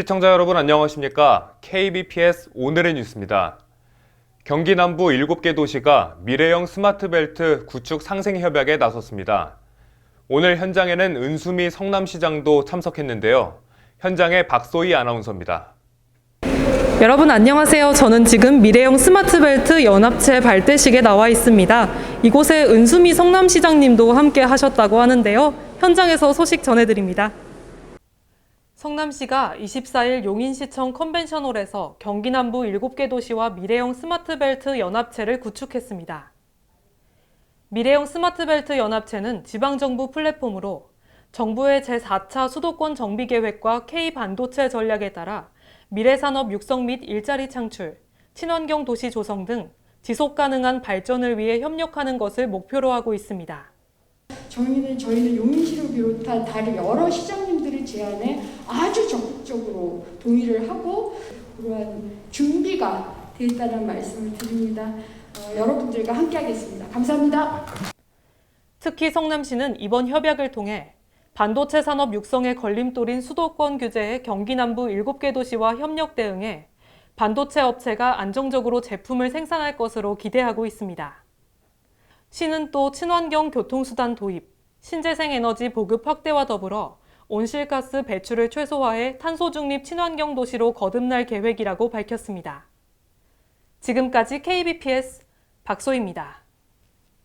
시청자 여러분 안녕하십니까? KBPS 오늘의 뉴스입니다. 경기 남부 7개 도시가 미래형 스마트벨트 구축 상생 협약에 나섰습니다. 오늘 현장에는 은수미 성남시장도 참석했는데요. 현장에 박소희 아나운서입니다. 여러분 안녕하세요. 저는 지금 미래형 스마트벨트 연합체 발대식에 나와 있습니다. 이곳에 은수미 성남시장님도 함께 하셨다고 하는데요. 현장에서 소식 전해드립니다. 성남시가 24일 용인시청 컨벤션홀에서 경기 남부 7개 도시와 미래형 스마트벨트 연합체를 구축했습니다. 미래형 스마트벨트 연합체는 지방정부 플랫폼으로 정부의 제4차 수도권 정비 계획과 K 반도체 전략에 따라 미래산업 육성 및 일자리 창출, 친환경 도시 조성 등 지속 가능한 발전을 위해 협력하는 것을 목표로 하고 있습니다. 저희는 저희는 용인시를 비롯한 다른 여러 아주 적극적으로 동의를 하고 그러한 준비가 돼 있다는 말씀을 드립니다. 어, 여러분들과 함께하겠습니다. 감사합니다. 특히 성남시는 이번 협약을 통해 반도체 산업 육성의 걸림돌인 수도권 규제의 경기 남부 7개 도시와 협력 대응해 반도체 업체가 안정적으로 제품을 생산할 것으로 기대하고 있습니다. 시는 또 친환경 교통수단 도입, 신재생 에너지 보급 확대와 더불어 온실가스 배출을 최소화해 탄소 중립 친환경 도시로 거듭날 계획이라고 밝혔습니다. 지금까지 KBPS 박소입니다.